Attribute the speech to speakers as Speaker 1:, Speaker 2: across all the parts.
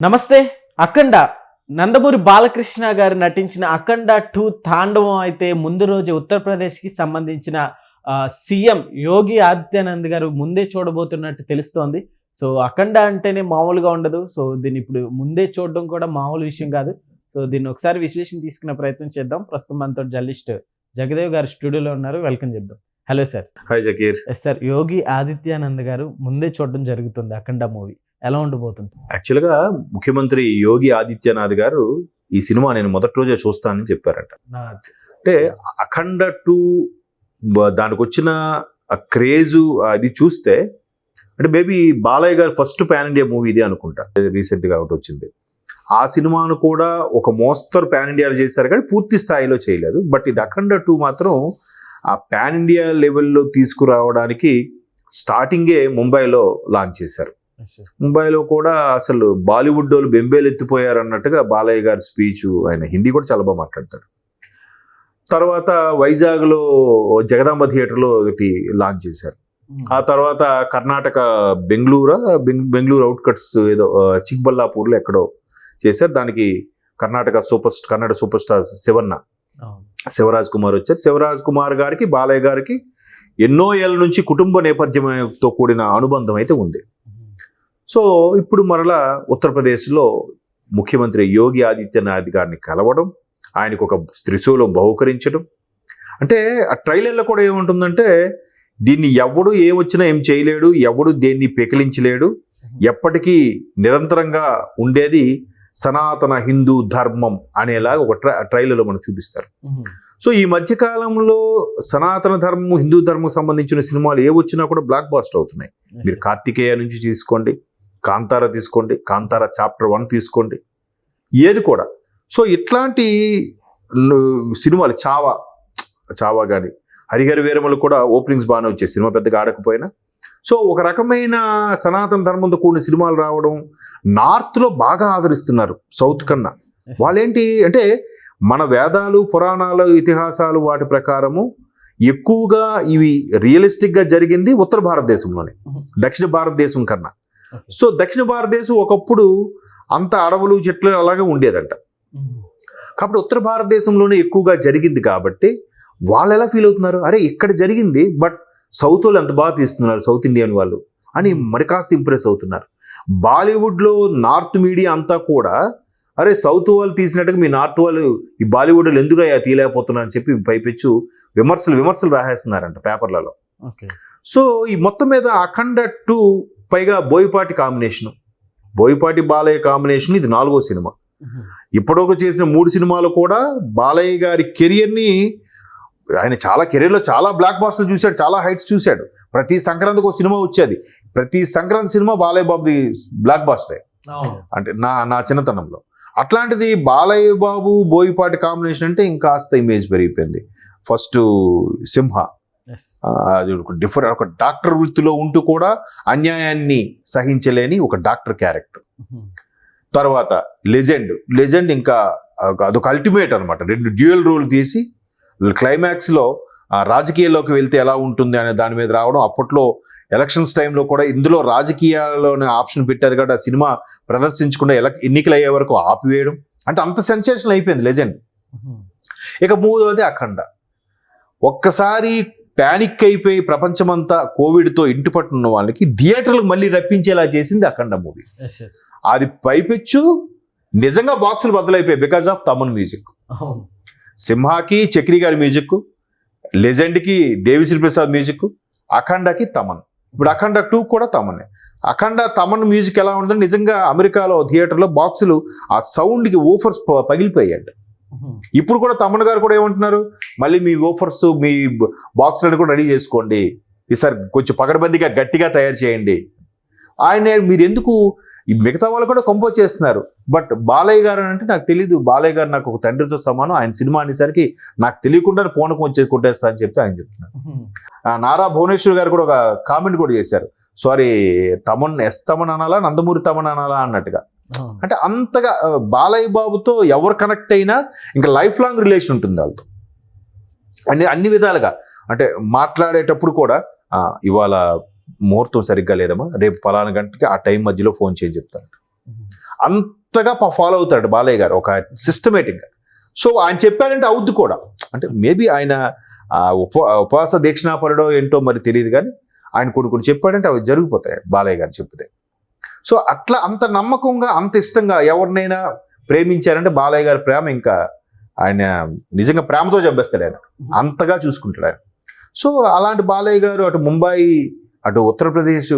Speaker 1: నమస్తే అఖండ. నందమూరి బాలకృష్ణ గారు నటించిన అఖండ టూ తాండవం అయితే ముందు రోజు ఉత్తరప్రదేశ్కి సంబంధించిన సీఎం యోగి ఆదిత్యానంద్ గారు ముందే చూడబోతున్నట్టు తెలుస్తోంది. సో అఖండ అంటేనే మామూలుగా ఉండదు. సో దీన్ని ఇప్పుడు ముందే చూడడం కూడా మామూలు విషయం కాదు. సో దీన్ని ఒకసారి విశ్లేషణ తీసుకునే ప్రయత్నం చేద్దాం. ప్రస్తుతం మనతో జర్నలిస్ట్ జగదేవ్ గారు స్టూడియోలో ఉన్నారు. వెల్కమ్ చెప్దాం. Hello sir.
Speaker 2: Hi Zakir.
Speaker 1: Yes sir Yogi Adityanand garu ముందే చూడడం జరుగుతుంది అఖండ మూవీ. ఎలా ఉండబోతుంది
Speaker 2: యాక్చువల్గా ముఖ్యమంత్రి యోగి ఆదిత్యనాథ్ గారు ఈ సినిమా నేను మొదటి రోజే చూస్తానని చెప్పారట. అంటే అఖండ టూ దానికి వచ్చిన క్రేజు అది చూస్తే అంటే మేబీ బాలయ్య గారు ఫస్ట్ పాన్ ఇండియా మూవీ ఇది అనుకుంటా. రీసెంట్గా ఒకటి వచ్చింది. ఆ సినిమాను కూడా ఒక మోస్తరు పాన్ ఇండియాలో చేశారు కానీ పూర్తి స్థాయిలో చేయలేదు. బట్ ఇది అఖండ టూ మాత్రం ఆ పాన్ ఇండియా లెవెల్లో తీసుకురావడానికి స్టార్టింగే ముంబైలో లాంచ్ చేశారు. ముంబైలో కూడా అసలు బాలీవుడ్ వాళ్ళు బెంబేలు ఎత్తిపోయారు అన్నట్టుగా బాలయ్య గారి స్పీచ్ ఆయన హిందీ కూడా చాలా బాగా మాట్లాడతాడు. తర్వాత వైజాగ్లో జగదాంబ థియేటర్లో ఒకటి లాంచ్ చేశారు. ఆ తర్వాత కర్ణాటక బెంగళూరు బెంగళూరు అవుట్కట్స్ ఏదో ఆ, చిక్బల్లాపూర్లో ఎక్కడో చేశారు. దానికి Karnataka super star Kannada super star Shivanna. Shivaraj Kumar వచ్చారు. శివరాజ్ కుమార్ గారికి బాలయ్య గారికి ఎన్నో ఏళ్ళ నుంచి కుటుంబ నేపథ్యంతో కూడిన అనుబంధం అయితే ఉంది. సో ఇప్పుడు మరలా ఉత్తరప్రదేశ్లో ముఖ్యమంత్రి యోగి ఆదిత్యనాథ్ గారిని కలవడం ఆయనకు ఒక త్రిశూలం బహుకరించడం అంటే ఆ ట్రైలర్లో కూడా ఏముంటుందంటే దీన్ని ఎవడు ఏమొచ్చినా ఏం చేయలేడు ఎవడు దేన్ని పెకిలించలేడు ఎప్పటికీ నిరంతరంగా ఉండేది సనాతన హిందూ ధర్మం అనేలాగా ఒక ట్రై ట్రైలర్లో మనకు చూపిస్తారు. సో ఈ మధ్య కాలంలో సనాతన ధర్మం హిందూ ధర్మం సంబంధించిన సినిమాలు ఏ వచ్చినా కూడా బ్లాక్ బాస్టర్ అవుతున్నాయి మీరు. కార్తికేయ నుంచి తీసుకోండి కాంతార తీసుకోండి కాంతార చాప్టర్ వన్ తీసుకోండి ఏది కూడా సో ఇట్లాంటి సినిమాలు చావా చావా కానీ హరిహర వీరములు కూడా ఓపెనింగ్స్ బాగానే వచ్చాయి సినిమా పెద్దగా ఆడకపోయినా సో ఒక రకమైన సనాతన ధర్మంతో కూడిన సినిమాలు రావడం నార్త్లో బాగా ఆదరిస్తున్నారు సౌత్ కన్నా. వాళ్ళేంటి అంటే మన వేదాలు పురాణాలు ఇతిహాసాలు వాటి ప్రకారము ఎక్కువగా ఇవి రియలిస్టిక్గా జరిగింది ఉత్తర భారతదేశంలోనే. దక్షిణ భారతదేశం కన్నా. సో దక్షిణ భారతదేశం ఒకప్పుడు అంత అడవులు చెట్లు అలాగే ఉండేదంట. కాబట్టి ఉత్తర భారతదేశంలోనే ఎక్కువగా జరిగింది కాబట్టి వాళ్ళు ఎలా ఫీల్ అవుతున్నారు? అరే ఇక్కడ జరిగింది బట్ సౌత్ వాళ్ళు ఎంత బాగా తీస్తున్నారు సౌత్ ఇండియన్ వాళ్ళు అని మరి కాస్త ఇంప్రెస్ అవుతున్నారు. బాలీవుడ్లో నార్త్ మీడియా అంతా కూడా అరే సౌత్ వాళ్ళు తీసినట్టుగా మీ నార్త్ వాళ్ళు ఈ బాలీవుడ్ ఎందుకు అయ్యా తీయలేకపోతున్నారు అని చెప్పి పైపెచ్చు విమర్శలు విమర్శలు రాసేస్తున్నారంట పేపర్లలో
Speaker 1: ఓకే.
Speaker 2: సో ఈ మొత్తం మీద అఖండ టూ పైగా బోయపాటి కాంబినేషన్. బోయపాటి బాలయ్య కాంబినేషన్ ఇది నాలుగో సినిమా. ఇప్పటివరకు చేసిన మూడు సినిమాలు కూడా బాలయ్య గారి కెరియర్ని ఆయన చాలా కెరీర్లో చాలా బ్లాక్ బాస్టర్ చూశాడు చాలా హైట్స్ చూశాడు. ప్రతి సంక్రాంతికి ఒక సినిమా వచ్చేది. ప్రతి సంక్రాంతి సినిమా బాలయ్య బాబుది బ్లాక్ బాస్టర్. అంటే నా నా చిన్నతనంలో. అట్లాంటిది బాలయ్య బాబు బోయపాటి కాంబినేషన్ అంటే ఇంకాస్త ఇమేజ్ పెరిగిపోయింది. ఫస్ట్ సింహ అది ఒక డిఫరెంట్ ఒక డాక్టర్ వృత్తిలో ఉంటూ కూడా అన్యాయాన్ని సహించలేని ఒక డాక్టర్ క్యారెక్టర్
Speaker 1: మ్మ్.
Speaker 2: తర్వాత లెజెండ్ లెజెండ్ ఇంకా అదొక అల్టిమేట్ అనమాట రెండు డ్యూయల్ రోల్ తీసి క్లైమాక్స్లో రాజకీయాల్లోకి వెళ్తే ఎలా ఉంటుంది అనే దాని మీద రావడం అప్పట్లో ఎలక్షన్స్ టైంలో కూడా ఇందులో రాజకీయాల్లోనే ఆప్షన్ పెట్టారు కాబట్టి ఆ సినిమా ప్రదర్శించకుండా ఎల ఎన్నికలు అయ్యే వరకు ఆపివేయడం. అంటే అంత సెన్సేషన్ అయిపోయింది లెజెండ్
Speaker 1: మ్మ్.
Speaker 2: ఇక మూడవది అఖండ. ఒక్కసారి ప్యానిక్ అయిపోయి ప్రపంచమంతా కోవిడ్తో ఇంటి పట్టున్న వాళ్ళకి థియేటర్లకు మళ్ళీ రప్పించేలా చేసింది అఖండ మూవీ. అది పైపెచ్చు నిజంగా బాక్సులు బద్దలైపోయాయి బికాజ్ ఆఫ్ తమన్ మ్యూజిక్. సింహాకి చక్రి గారి మ్యూజిక్ లెజెండ్కి దేవిశ్రీ ప్రసాద్ మ్యూజిక్ అఖండకి తమన్ ఇప్పుడు అఖండ టూ కూడా తమనే అఖండ తమన్ మ్యూజిక్ ఎలా ఉంటుందంటే నిజంగా అమెరికాలో థియేటర్లో బాక్సులు ఆ సౌండ్కి ఓఫర్స్ పగిలిపోయాయంట
Speaker 1: మ్మ్.
Speaker 2: ఇప్పుడు కూడా తమన్ గారు కూడా ఏమంటున్నారు? మళ్ళీ మీ ఓఫర్స్ మీ బాక్సులను కూడా రెడీ చేసుకోండి. ఈసారి కొంచెం పకడ్బందీగా గట్టిగా తయారు చేయండి. ఆయన మీరు ఎందుకు ఈ మిగతా వాళ్ళు కూడా కంపోజ్ చేస్తున్నారు. బట్ బాలయ్య గారు అని అంటే నాకు తెలియదు బాలయ్య గారు నాకు ఒక తండ్రితో సమానం. ఆయన సినిమా అనేసరికి నాకు తెలియకుండా పూనకం వచ్చేసి కొట్టేస్తా అని చెప్పి ఆయన చెప్తున్నారు. నారా భువనేశ్వర్ గారు కూడా ఒక కామెంట్ కూడా చేశారు. సారీ తమన్ ఎస్ తమన్ అనాలా నందమూరి తమన్ అనాలా అన్నట్టుగా. అంటే అంతగా బాలయ్య బాబుతో ఎవరు కనెక్ట్ అయినా ఇంకా లైఫ్ లాంగ్ రిలేషన్ ఉంటుంది వాళ్ళతో. అన్ని అన్ని విధాలుగా. అంటే మాట్లాడేటప్పుడు కూడా ఇవాళ ముహూర్తం సరిగ్గా లేదమ్మా రేపు పలానా గంటకి ఆ టైం మధ్యలో ఫోన్ చేసి చెప్తాను అంతగా ఫాలో అవుతాడు బాలయ్య గారు ఒక సిస్టమేటిక్గా సో ఆయన చెప్పాడంటే అవుద్ది కూడా. అంటే మేబీ ఆయన ఉప ఉపవాస దీక్షణాపరుడో ఏంటో మరి తెలియదు కానీ ఆయన కొన్ని కొన్ని చెప్పాడంటే అవి జరిగిపోతాయి బాలయ్య గారు చెప్తే సో అట్లా అంత నమ్మకంగా అంత ఇష్టంగా ఎవరినైనా ప్రేమించారంటే బాలయ్య గారి ప్రేమ ఇంకా ఆయన నిజంగా ప్రేమతో చంపేస్తాడు ఆయన. అంతగా చూసుకుంటాడు ఆయన. సో అలాంటి బాలయ్య గారు అటు ముంబాయి అటు ఉత్తరప్రదేశ్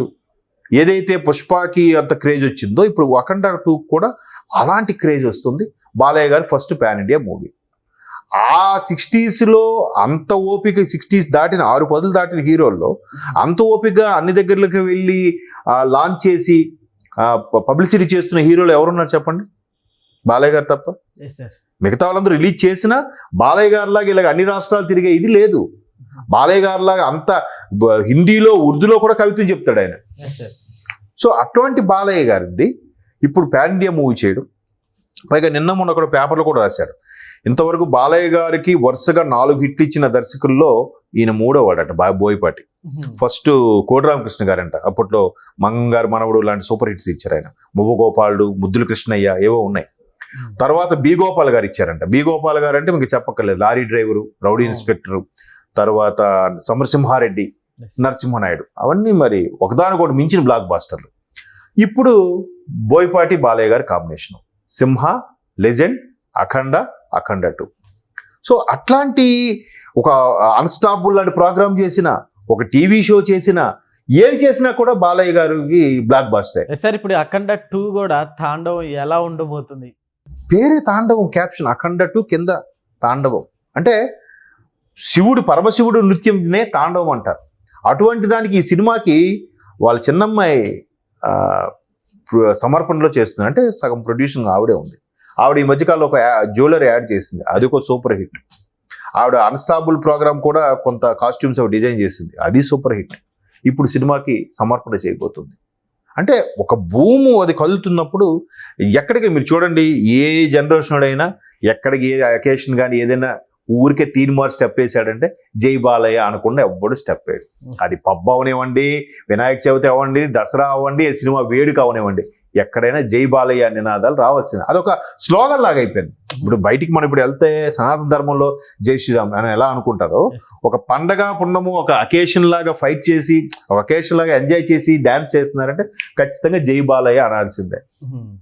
Speaker 2: ఏదైతే పుష్పకి అంత క్రేజ్ వచ్చిందో ఇప్పుడు వకండ టూ కూడా అలాంటి క్రేజ్ వస్తుంది. బాలయ్య గారు ఫస్ట్ పాన్ ఇండియా మూవీ. ఆ సిక్స్టీస్లో అంత ఓపిక సిక్స్టీస్ దాటిన ఆరు పదులు దాటిన హీరోల్లో అంత ఓపిక అన్ని దగ్గరలకు వెళ్ళి లాంచ్ చేసి పబ్లిసిటీ చేస్తున్న హీరోలు ఎవరున్నారు చెప్పండి? బాలయ్య గారు తప్ప? మిగతా వాళ్ళందరూ రిలీజ్ చేసినా బాలయ్య గారిలాగా ఇలాగ అన్ని రాష్ట్రాలు తిరిగే ఇది లేదు. బాలయ్య గారిలాగా అంత బ- హిందీలో ఉర్దూలో కూడా కవితలు చెప్తాడు ఆయన. సో అటువంటి బాలయ్య గారిది ఇప్పుడు పాన్ ఇండియా మూవీ చేయడం. పైగా నిన్న మొన్న కూడా పేపర్లో కూడా రాశారు. ఇంతవరకు బాలయ్య గారికి వరుసగా నాలుగు హిట్లు ఇచ్చిన దర్శకుల్లో ఈయన మూడో వాడట బా బోయపాటి. ఫస్ట్ కోటరామకృష్ణ గారంట. అప్పట్లో మంగారు మనవడు లాంటి సూపర్ హిట్స్ ఇచ్చారు ఆయన. మువ్వ గోపాలుడు ముద్దుల కృష్ణయ్య ఏవో ఉన్నాయి. తర్వాత బి గోపాల్ గారు ఇచ్చారంట. బి గోపాల్ గారు అంటే మీకు చెప్పక్కర్లేదు. లారీ డ్రైవరు రౌడీ ఇన్స్పెక్టరు తర్వాత సమరసింహారెడ్డి నరసింహనాయుడు. అవన్నీ మరి ఒకదానికొకటి మించిన బ్లాక్ బాస్టర్లు ఇప్పుడు Boyapati Balayya garu combination Simha legend Akhanda Akhanda two so అట్లాంటి ఒక అన్స్టాపుల్ లాంటి ప్రోగ్రామ్ చేసిన ఒక టీవీ షో చేసిన ఏది చేసినా కూడా బాలయ్య గారికి బ్లాక్ బాస్టర్
Speaker 1: సార్ ఇప్పుడు అఖండ టూ కూడా తాండవం ఎలా ఉండబోతుంది?
Speaker 2: పేరే తాండవం క్యాప్షన్ అఖండ టూ కింద తాండవం. అంటే శివుడు పరమశివుడు నృత్యంనే తాండవం అంటారు. అటువంటి దానికి ఈ సినిమాకి వాళ్ళ చిన్నమ్మాయి సమర్పణలో చేస్తుంది. అంటే సగం ప్రొడ్యూసింగ్ ఆవిడే ఉంది. ఆవిడ ఈ మధ్యకాలంలో ఒక జ్యువెలరీ యాడ్ చేసింది. అది ఒక సూపర్ హిట్ ఆవిడ అన్స్టాబుల్ ప్రోగ్రామ్ కూడా కొంత కాస్ట్యూమ్స్ అవి డిజైన్ చేసింది. అది సూపర్ హిట్ ఇప్పుడు సినిమాకి సమర్పణ చేయబోతుంది. అంటే ఒక భూము అది కదులుతున్నప్పుడు ఎక్కడికి మీరు చూడండి ఏ జనరేషన్ అయినా ఎక్కడికి ఏ అకేషన్ కానీ ఏదైనా ఊరికే తీన్ మార్ స్టెప్ వేసాడంటే జై బాలయ్య అనకుండా ఎవ్వడు స్టెప్ వేయడు. అది పబ్బ అవనివ్వండి వినాయక చవితి అవ్వండి దసరా అవ్వండి సినిమా వేడుక అవనివ్వండి ఎక్కడైనా జై బాలయ్య నినాదాలు రావాల్సింది. అదొక స్లోగన్ లాగా అయిపోయింది. ఇప్పుడు బయటికి మనం ఇప్పుడు వెళ్తే సనాతన ధర్మంలో జై శ్రీరామ్ అని ఎలా అనుకుంటారో. ఒక పండగ పుణ్యము ఒక అకేషన్ లాగా ఫైట్ చేసి ఒక అకేషన్ లాగా ఎంజాయ్ చేసి డాన్స్ చేస్తున్నారంటే ఖచ్చితంగా జై బాలయ్య అనాల్సిందే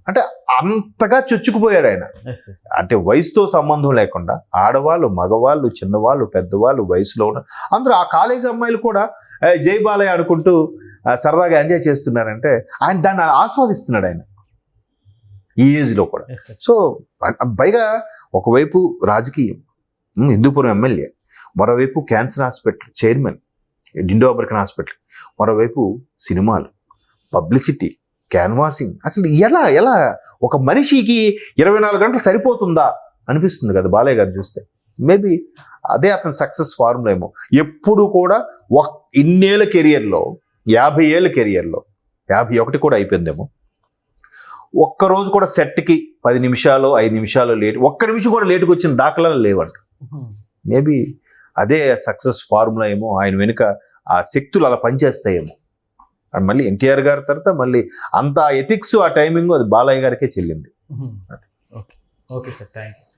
Speaker 2: అంటే అంతగా చొచ్చుకుపోయాడు ఆయన. అంటే వయసుతో సంబంధం లేకుండా ఆడవాళ్ళు మగవాళ్ళు చిన్నవాళ్ళు పెద్దవాళ్ళు వయసులో ఉన్న అందరూ ఆ కాలేజ్ అమ్మాయిలు కూడా "ఏ, జై బాలయ్య ఆడుకుంటూ సరదాగా ఎంజాయ్ చేస్తున్నారంటే ఆయన దాన్ని ఆస్వాదిస్తున్నాడు ఆయన. ఈ ఏజ్లో కూడా. సో పైగా ఒకవైపు రాజకీయం హిందూపురం ఎమ్మెల్యే మరోవైపు క్యాన్సర్ హాస్పిటల్ చైర్మన్ డిండో అబర్కన్ హాస్పిటల్ మరోవైపు సినిమాలు పబ్లిసిటీ క్యాన్వాసింగ్. అసలు ఎలా ఎలా? ఒక మనిషికి ఇరవై నాలుగు గంటలు సరిపోతుందా? అనిపిస్తుంది కదా బాలయ్య గారు చూస్తే. మేబీ అదే అతని సక్సెస్ ఫార్ములా ఏమో. ఎప్పుడు కూడా ఒక ఇన్నేళ్ళ కెరియర్లో యాభై ఏళ్ళ కెరియర్లో యాభై ఒకటి కూడా అయిపోయిందేమో. ఒక్క రోజు కూడా సెట్కి పది నిమిషాలు ఐదు నిమిషాలు లేట్ ఒక్క నిమిషం కూడా లేటుకు వచ్చిన దాఖలాలు లేవంట. మేబీ అదే సక్సెస్ ఫార్ములా ఏమో ఆయన వెనుక ఆ శక్తులు అలా పనిచేస్తాయేమో. అండ్ మళ్ళీ ఎన్టీఆర్ గారి తర్వాత మళ్ళీ అంత ఎథిక్స్ ఆ టైమింగ్ అది బాలయ్య గారికే చెల్లింది.
Speaker 1: Okay. Okay sir thank you